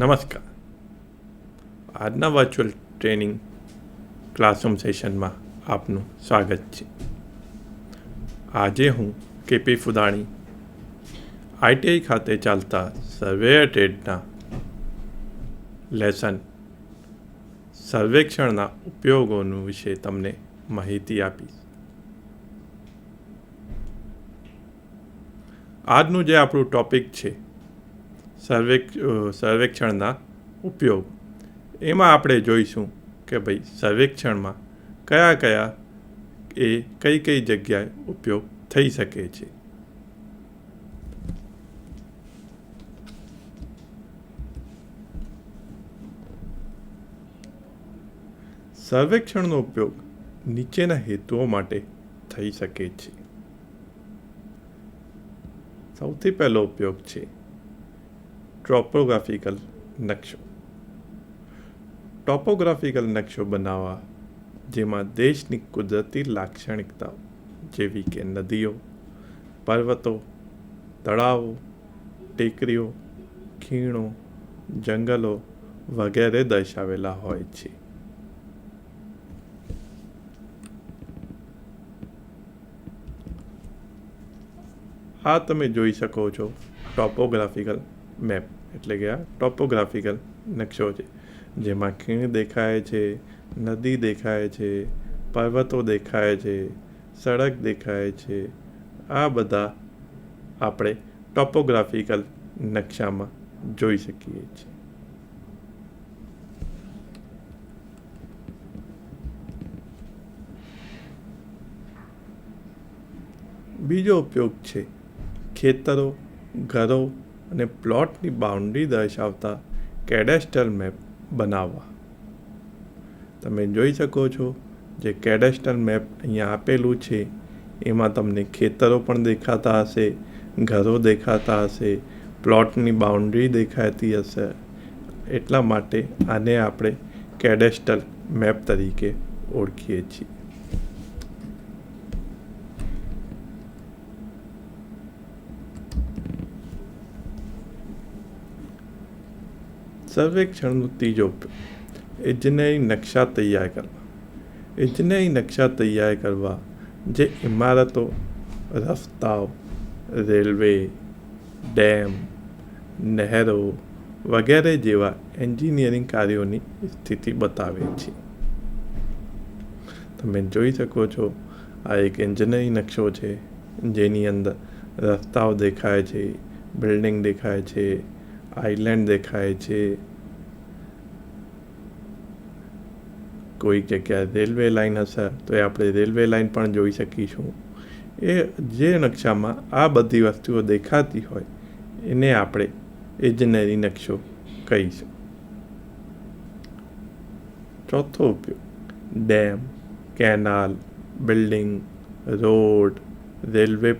નમસ્કાર. આજના virtual training classroom સેશનમાં આપનું સ્વાગત છે. આજે હું કેપી ફુદાણી આઈટીઆઈ ખાતે ચાલતા સર્વેયર ટ્રેડના લેસન સર્વેક્ષણના ઉપયોગોનું વિશે તમને માહિતી આપીશ. આજનું જે આપણું ટોપિક છે સર્વેક સર્વેક્ષણના ઉપયોગ. એમાં આપણે જોઈશું કે ભાઈ સર્વેક્ષણમાં કયા કયા એ કઈ કઈ જગ્યાએ ઉપયોગ થઈ શકે છે. સર્વેક્ષણનો ઉપયોગ નીચેના હેતુઓ માટે થઈ શકે છે. સૌથી પહેલો ઉપયોગ છે ટ્રોપોગ્રાફિકલ નકશો ટોપોગ્રાફિકલ નકશો બનાવવા જેમાં દેશની કુદરતી લાક્ષણિકતાઓ જેવી કે નદીઓ, પર્વતો, તળાવો, ટેકરીઓ, ખીણો, જંગલો વગેરે દર્શાવેલા હોય છે. આ તમે જોઈ શકો છો ટોપોગ્રાફિકલ મેપ એટલે કે આ ટોપોગ્રાફિકલ નકશો છે. જેમાં ખીણ દેખાય છે, નદી દેખાય છે, પર્વતો દેખાય છે, સડક દેખાય છે. આ બધા આપણે ટોપોગ્રાફિકલ નકશામાં જોઈ શકીએ છીએ. બીજો ઉપયોગ છે ખેતરો, ઘરો અને પ્લોટની બાઉન્ડ્રી દર્શાવતા કેડેસ્ટલ મેપ બનાવવા. તમે જોઈ શકો છો જે કેડેસ્ટલ મેપ અહીંયા આપેલું છે, એમાં તમને ખેતરો પણ દેખાતા હશે, ઘરો દેખાતા હશે, પ્લોટની બાઉન્ડ્રી દેખાતી હશે. એટલા માટે આને આપણે કેડેસ્ટલ મેપ તરીકે ઓળખીએ છીએ. સર્વેક્ષણનો ત્રીજો ઉપયોગ ઇજનેરી નકશા તૈયાર કરવા ઇજનેરી નકશા તૈયાર કરવા જે ઇમારતો રસ્તાઓ રેલવે ડેમ નહેરો વગેરે જેવા એન્જિનિયરિંગ કાર્યોની સ્થિતિ બતાવે છે તમે જોઈ શકો છો આ એક એન્જિનિયરિંગ નકશો છે જેની અંદર રસ્તાઓ દેખાય છે બિલ્ડિંગ દેખાય છે આઇલેન્ડ દેખાય છે. કોઈ જગ્યાએ રેલવે લાઈન હશે, તો એ આપણે રેલવે લાઈન પણ જોઈ શકીશું. એ જે નકશામાં આ બધી વસ્તુઓ દેખાતી હોય, એને આપણે ઇજનેરી નકશો કહીશું. ચોથો ઉપયોગ dam canal building road railway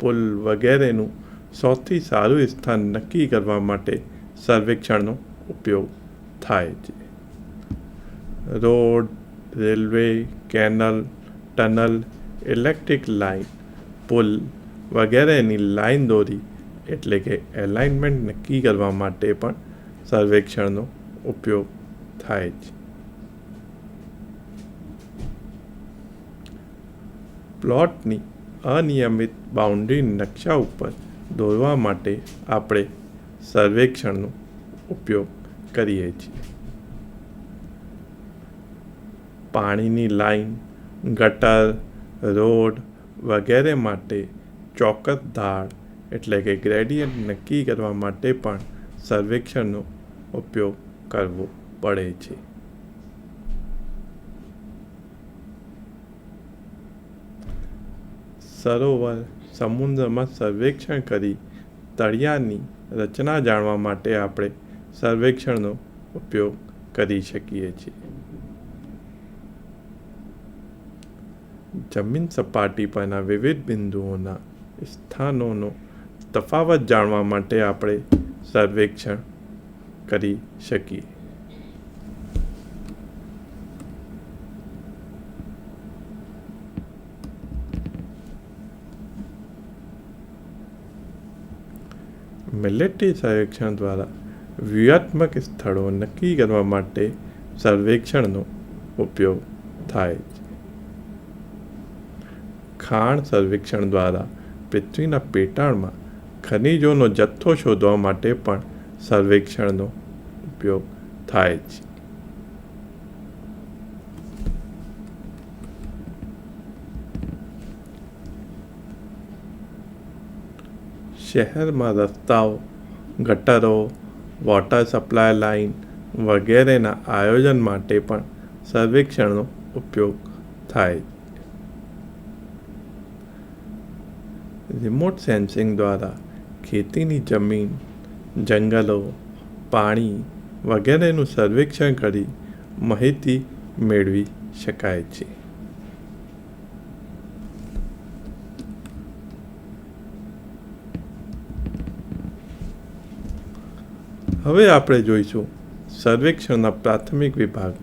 પુલ વગેરેનું સૌથી સારું સ્થાન નક્કી કરવા માટે સર્વેક્ષણનો ઉપયોગ થાય છે. Road, railway, canal, tunnel, electric line, પુલ વગેરેની લાઈન દોરી એટલે કે એલાઇનમેન્ટ નક્કી કરવા માટે પણ સર્વેક્ષણનો ઉપયોગ થાય છે. પ્લોટની અનિયમિત બાઉન્ડ્રી નકશા ઉપર દોરવા માટે આપણે સર્વેક્ષણનો ઉપયોગ કરીએ છીએ. પાણીની લાઈન, ગટર, રોડ વગેરે માટે ચોક્કસ ધાર એટલે કે ગ્રેડિયન્ટ નક્કી કરવા માટે પણ સર્વેક્ષણનો ઉપયોગ કરવો પડે છે. સરોવર સમુદ્રમાં સર્વેક્ષણ કરી તળિયાની રચના જાણવા માટે આપણે સર્વેક્ષણનો ઉપયોગ કરી શકીએ છીએ. જમીન સપાટી પરના વિવિધ બિંદુઓના સ્થાનોનો તફાવત જાણવા માટે આપણે સર્વેક્ષણ કરી શકીએ. મિલિટરી સર્વેક્ષણ દ્વારા વ્યૂહાત્મક સ્થળો નક્કી કરવા માટે સર્વેક્ષણનો ઉપયોગ થાય છે ખાણ સર્વેક્ષણ દ્વારા પૃથ્વીના પેટાળમાં ખનિજોનો જથ્થો શોધવા માટે પણ સર્વેક્ષણનો ઉપયોગ થાય છે શહેરમાં રસ્તાઓ, ગટરો વોટર સપ્લાય લાઇન વગેરેના આયોજન માટે પણ સર્વેક્ષણનો ઉપયોગ થાય. રિમોટ સેન્સિંગ દ્વારા ખેતીની જમીન, જંગલો, પાણી વગેરેનું સર્વેક્ષણ કરી માહિતી મેળવી શકાય છે. હવે આપણે જોઈશું સર્વેક્ષણના પ્રાથમિક વિભાગ,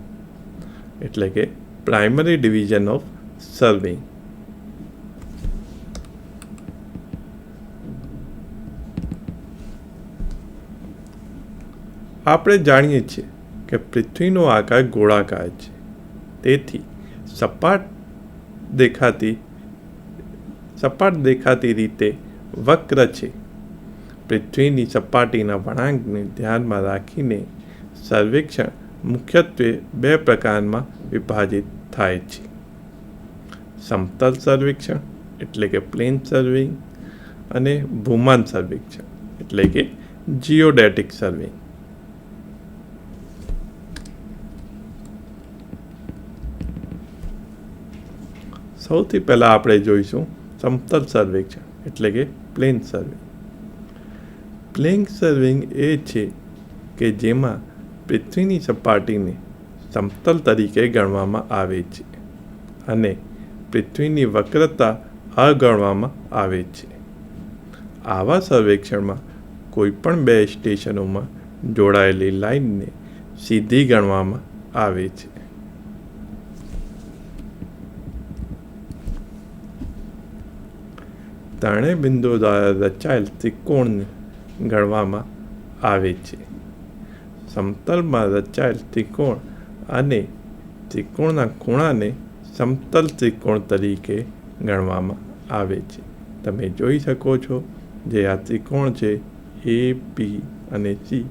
એટલે કે પ્રાઇમરી ડિવિઝન ઓફ સર્વિંગ આપણે જાણીએ છીએ કે પૃથ્વીનો આકાર ગોળાકાર છે. તેથી સપાટ દેખાતી સપાટ દેખાતી રીતે વક્ર છે. પૃથ્વીની સપાટીના વળાંકને ધ્યાનમાં રાખીને સર્વેક્ષણ મુખ્યત્વે બે પ્રકારમાં વિભાજિત થાય છે. સમતલ સર્વેક્ષણ એટલે કે પ્લેન સર્વેઇંગ અને ભૂમાન સર્વેક્ષણ એટલે કે જીઓડેટિક સર્વેઇંગ સૌથી પહેલાં આપણે જોઈશું સમતલ સર્વેક્ષણ એટલે કે પ્લેન સર્વે. પ્લેન સર્વિંગ એ છે કે જેમાં પૃથ્વીની સપાટીને સમતલ તરીકે ગણવામાં આવે છે અને પૃથ્વીની વક્રતા અગણવામાં આવે છે. આવા સર્વેક્ષણમાં કોઈપણ બે સ્ટેશનોમાં જોડાયેલી લાઇનને સીધી ગણવામાં આવે છે. ત્રણેય બિંદુ દ્વારા રચાયેલ ત્રિકોણને ગણવામાં આવે છે. સમતલમાં રચાયેલ ત્રિકોણ અને ત્રિકોણના ખૂણાને સમતલ ત્રિકોણ તરીકે ગણવામાં આવે છે. તમે જોઈ શકો છો જે આ ત્રિકોણ છે એ બી અને સી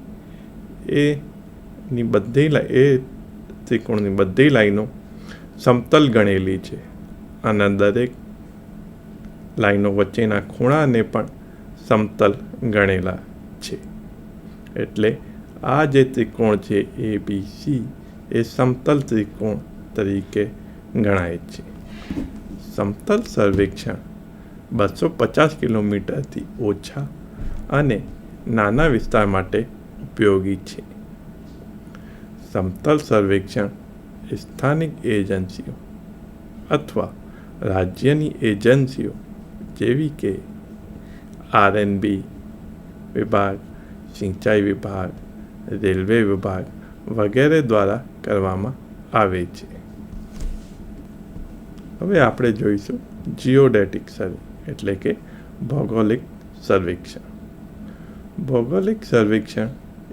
એની બધી એ ત્રિકોણની બધી લાઈનો સમતલ ગણેલી છે. આના દરેક લાઈનો વચ્ચેના ખૂણાને પણ સમતલ ગણેલા છે. એટલે આ જે ત્રિકોણ છે એ બી સી એ સમતલ ત્રિકોણ તરીકે ગણાય છે. સમતલ સર્વેક્ષણ બસો પચાસ કિલોમીટરથી ઓછા અને નાના વિસ્તાર માટે ઉપયોગી છે. સમતલ સર્વેક્ષણ સ્થાનિક એજન્સીઓ અથવા રાજ્યની એજન્સીઓ જેવી કે આરએનબી વિભાગ, સિંચાઈ વિભાગ, રેલવે વિભાગ વગેરે દ્વારા કરવામાં આવે છે. હવે આપણે જોઈશું જીઓડેટિક સર્વે, એટલે કે ભૌગોલિક સર્વેક્ષણ. ભૌગોલિક સર્વેક્ષણ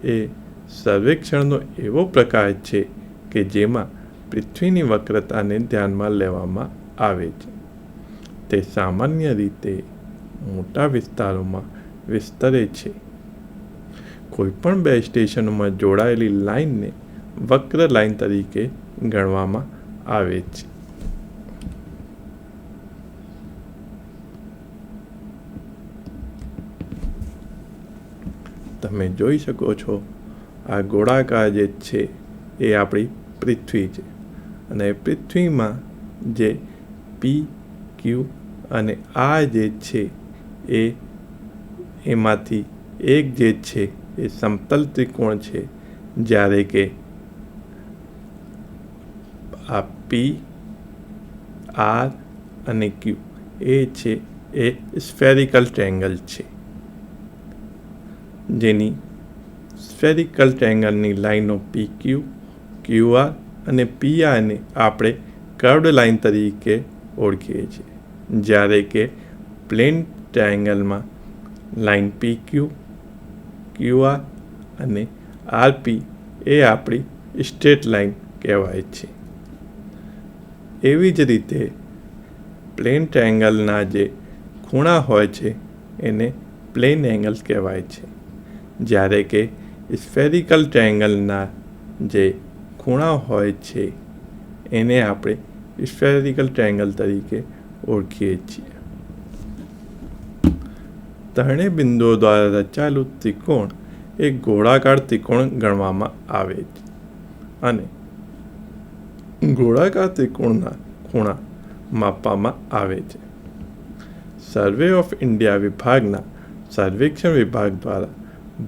એ સર્વેક્ષણનો એવો પ્રકાર છે કે જેમાં પૃથ્વીની વક્રતાને ધ્યાનમાં લેવામાં આવે છે. તે સામાન્ય રીતે મોટા વિસ્તારોમાં વિસ્તરે છે. કોઈપણ બે સ્ટેશનોમાં જોડાયેલી લાઇનને વક્ર લાઇન તરીકે ગણવામાં આવે છે. તમે જોઈ શકો છો, આ ગોળાકાર જે છે એ આપણી પૃથ્વી છે અને પૃથ્વીમાં જે પી ક્યુ અને આ જે છે એ એમાંથી એક જે છે એ સમતલ ત્રિકોણ છે, જ્યારે કે આ પી આર અને ક્યુ એ છે, એ સ્ફેરિકલ ટ્રેંગલ છે. જેની સ્ફેરિકલ ટ્રેંગલની લાઈનો પી ક્યુ ક્યુ આર અને પી આરને આપણે કર્વડ લાઇન તરીકે ઓળખીએ છીએ. જ્યારે કે plane ટ્રાયેંગલમાં line P Q Q R અને આરપી એ આપણી સ્ટ્રેટ લાઇન કહેવાય છે. એવી જ રીતે પ્લેન ટ્રાયેંગલના જે ખૂણા હોય છે, એને પ્લેન એંગલ કહેવાય છે. જ્યારે કે સ્ફેરિકલ ટ્રાયેંગલના જે ખૂણા હોય છે, એને આપણે સ્ફેરિકલ ટ્રાયેંગલ તરીકે ઓળખીએ છીએ. ત્રણેય બિંદુઓ દ્વારા રચાયેલું ત્રિકોણ એ ગોળાકાર ત્રિકોણ ગણવામાં આવે છે. અને ગોળાકાર ત્રિકોણના ખૂણા માપવામાં આવે છે. સર્વે ઓફ ઇન્ડિયા વિભાગના સર્વેક્ષણ વિભાગ દ્વારા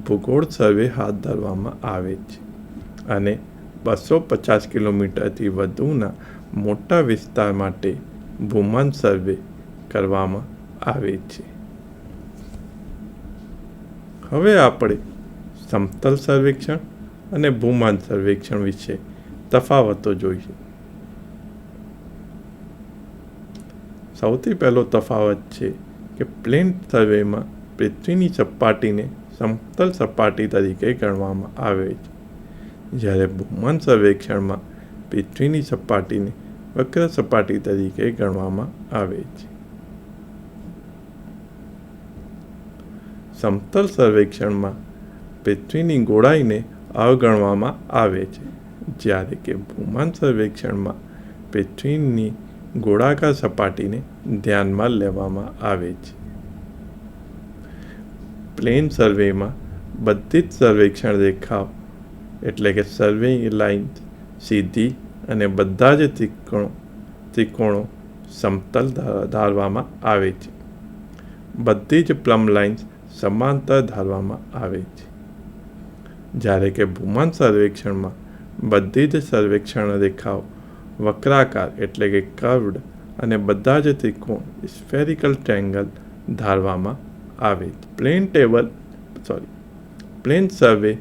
ભૂગોળ સર્વે હાથ ધરવામાં આવે છે. અને બસો પચાસ કિલોમીટરથી વધુના મોટા વિસ્તાર માટે ભૂમાન સર્વે કરવામાં આવે છે. હવે આપણે સમતલ સર્વેક્ષણ અને ભૂમાન સર્વેક્ષણ વિશે તફાવતો જોઈશું. સૌથી પહેલો તફાવત છે કે પ્લેન સર્વેમાં પૃથ્વીની સપાટીને સમતલ સપાટી તરીકે ગણવામાં આવે છે. જ્યારે ભૂમાન સર્વેક્ષણમાં પૃથ્વીની સપાટીને વક્ર સપાટી તરીકે ગણવામાં આવે છે. સમતલ સર્વેક્ષણમાં પૃથ્વીની ગોળાઈને અવગણવામાં આવે છે. જ્યારે કે ભૂમાન સર્વેક્ષણમાં પૃથ્વીની ગોળાકાર સપાટીને ધ્યાનમાં લેવામાં આવે છે. પ્લેન સર્વેમાં બધી જ સર્વેક્ષણ રેખાઓ એટલે કે સર્વે લાઇન સીધી અને બધા જ ત્રિકોણો ત્રિકોણો સમતલ ધારવામાં આવે છે. બધી જ પ્લમ લાઇન્સ સમાંતર ધારવામાં આવે છે. જ્યારે કે ભૂમાન સર્વેક્ષણમાં બધી જ સર્વેક્ષણ રેખાઓ વક્રાકાર એટલે કે કર્વડ અને બધા જ ત્રિકોણ સ્ફેરિકલ ટ્રેંગલ ધારવામાં આવે છે. Plane table sorry plane survey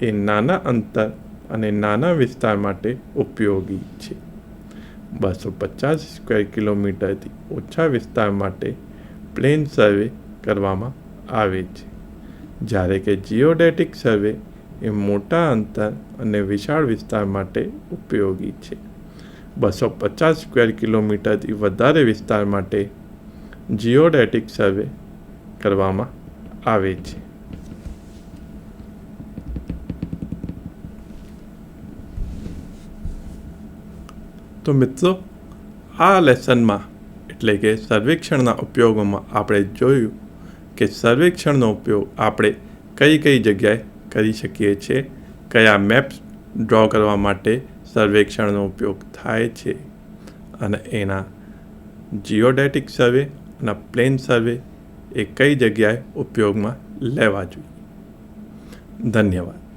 એ નાના અંતર અને નાના વિસ્તાર માટે ઉપયોગી છે. બસો પચાસ સ્ક્વેર કિલોમીટરથી ઓછા વિસ્તાર માટે પ્લેન સર્વે કરવામાં આવે છે. જ્યારે કે જીઓડેટિક સર્વે એ મોટા અંતર અને વિશાળ વિસ્તાર માટે ઉપયોગી છે. બસો પચાસ સ્ક્વેર કિલોમીટરથી વધારે વિસ્તાર માટે જીઓડેટિક સર્વે કરવામાં આવે છે. તો મિત્રો, આ લેસનમાં એટલે કે સર્વેક્ષણના ઉપયોગોમાં આપણે જોયું કે સર્વેક્ષણનો ઉપયોગ આપણે કઈ કઈ જગ્યાએ કરી શકીએ છીએ? કયા મેપ્સ ડ્રો કરવા માટે સર્વેક્ષણનો ઉપયોગ થાય છે? અને એના જીઓડેટિક સર્વે અને પ્લેન સર્વે એ કઈ જગ્યાએ ઉપયોગમાં લેવા જોઈએ? ધન્યવાદ.